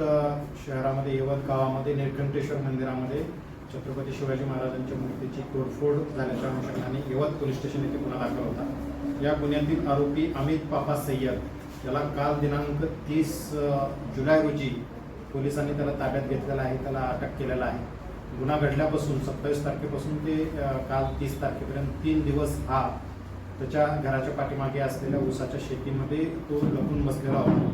शहरामध्ये यवत गावामध्ये निळकंठेश्वर मंदिरामध्ये छत्रपती शिवाजी महाराजांच्या मूर्तीची तोडफोड झाल्याच्या अनुषंगाने यवत पोलीस स्टेशन येथे गुन्हा दाखल होता. या गुन्ह्यातील आरोपी अमित पापा सय्यद. याला काल दिनांक तीस जुलै रोजी पोलिसांनी त्याला ताब्यात घेतलेला आहे त्याला अटक केलेला आहे. गुन्हा घडल्यापासून सत्तावीस तारखेपासून ते काल तीस तारखेपर्यंत तीन दिवस हा त्याच्या घराच्या पाठीमागे असलेल्या ऊसाच्या शेतीमध्ये तो लपून बसलेला होता.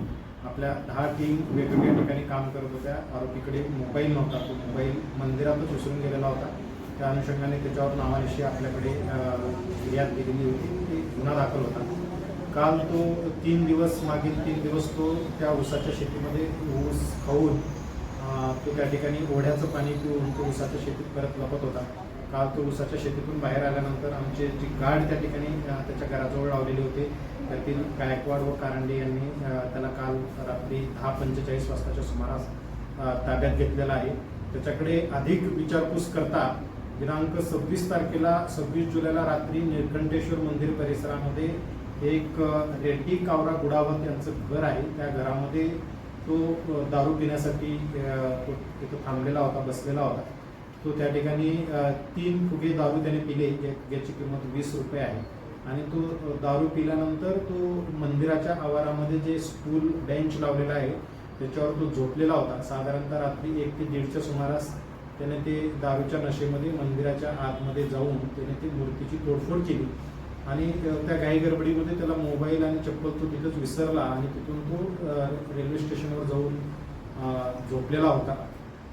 आपल्या दहा टीम वेगवेगळ्या ठिकाणी काम करत होत्या. आरोपीकडे मोबाईल नव्हता. तो मोबाईल मंदिरातच उसरून गेलेला होता. त्या अनुषंगाने त्याच्यावर नावानिशी आपल्याकडे फिर्याद केलेली होती. ती गुन्हा दाखल होता. काल तो तीन दिवस मागील तीन दिवस तो त्या ऊसाच्या शेतीमध्ये ऊस खाऊन तो त्या ठिकाणी ओढ्याचं पाणी पिऊन तो ऊसाच्या शेतीत परत लपत होता. काल तो ऊसाच्या शेतीतून बाहेर आल्यानंतर आमचे जी गाड त्या ठिकाणी त्याच्या घराजवळ लावलेले होते. त्यातील गायकवाड व कारंडे यांनी त्याला काल रात्री दहा पंचेचाळीस वाजताच्या सुमारास ताब्यात घेतलेला आहे. त्याच्याकडे अधिक विचारपूस करता दिनांक सव्वीस तारखेला सव्वीस जुलैला रात्री निळकंठेश्वर मंदिर परिसरामध्ये एक रेड्डी कावरा गुडावत यांचं घर आहे. त्या घरामध्ये तो दारू पिण्यासाठी तो तिथं थांबलेला होता बसलेला होता. तो त्या ठिकाणी तीन फुगे दारू त्याने पिले ज्या- ज्याची किंमत वीस रुपये आहे. आणि तो दारू पिल्यानंतर तो मंदिराच्या आवारामध्ये जे स्टूल बेंच लावलेला आहे त्याच्यावर तो झोपलेला होता. साधारणतः रात्री एक ते दीडच्या सुमारास त्याने ते दारूच्या नशेमध्ये मंदिराच्या आतमध्ये जाऊन त्याने ती मूर्तीची तोडफोड केली. आणि त्या घाई गडबडीमध्ये त्याला मोबाईल आणि चप्पल तो तिथंच विसरला आणि तिथून तो रेल्वे स्टेशनवर जाऊन झोपलेला होता.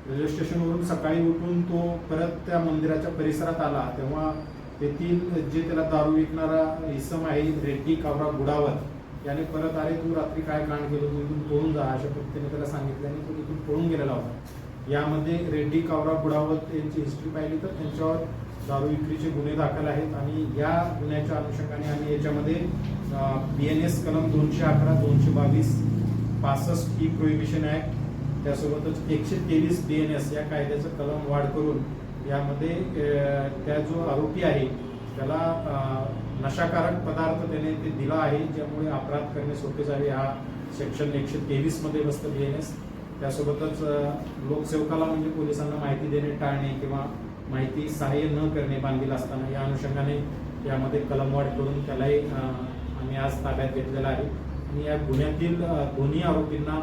रेल्वे स्टेशनवरून सकाळी उठून तो परत त्या मंदिराच्या परिसरात आला. तेव्हा तेथील जे त्याला दारू विकणारा इसम आहे रेड्डी कावरा गुडावत याने परत अरे तू रात्री काय कांड केलं? तू इथून पळून जा अशा पद्धतीने त्याला सांगितलं आणि तो तिथून पळून गेलेला होता. यामध्ये रेड्डी कावरा गुडावत यांची हिस्ट्री पाहिली तर त्यांच्यावर दारू विक्रीचे गुन्हे दाखल आहेत आणि या गुन्ह्याच्या अनुषंगाने आम्ही याच्यामध्ये बी एन एस कलम दोनशे अकरा दोनशे बावीस पासष्ट ई प्रोहिबिशन ऍक्ट त्यासोबतच एकशे तेवीस बी एन एस या कायद्याचं कलम वाढ करून यामध्ये त्या जो आरोपी आहे त्याला नशाकारक पदार्थ त्याने ते दिला आहे ज्यामुळे अपराध करणे सोपे जावे हा सेक्शन एकशे तेवीसमध्ये बसतं बी एन एस त्यासोबतच लोकसेवकाला म्हणजे पोलिसांना माहिती देणे टाळणे किंवा माहिती सहाय्य न करणे बांधील असताना या अनुषंगाने यामध्ये कलमवाढ करून त्यालाही आम्ही आज ताब्यात घेतलेला आहे. आणि या गुन्ह्यातील दोन्ही आरोपींना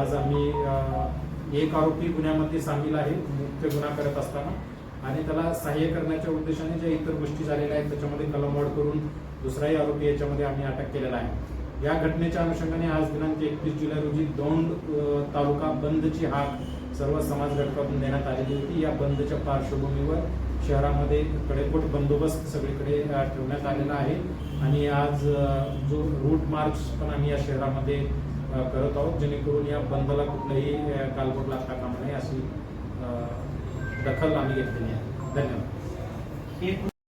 आज आम्ही एक आरोपी गुन्ह्यामध्ये सामील आहे मुख्य गुन्हा करत असताना. आणि त्याला सहाय्य करण्याच्या उद्देशाने ज्या इतर गोष्टी झालेल्या आहेत त्याच्यामध्ये कलमवाढ करून दुसराही आरोपी याच्यामध्ये आम्ही अटक केलेला आहे. या घटनेच्या अनुषंगाने आज दिनांक एकतीस जुलै रोजी दौंड तालुका बंदची हाक सर्व समाज घटकातून देण्यात आलेली होती. या बंदच्या पार्श्वभूमीवर शहरामध्ये कडेकोट बंदोबस्त सगळीकडे ठेवण्यात आलेला आहे. आणि आज जो रूट मार्च पण आम्ही या शहरामध्ये करत आहोत जेणेकरून या बंदला कुठलाही कालबोट लागता कामा नये अशी दखल आम्ही घेतलेली आहे. धन्यवाद.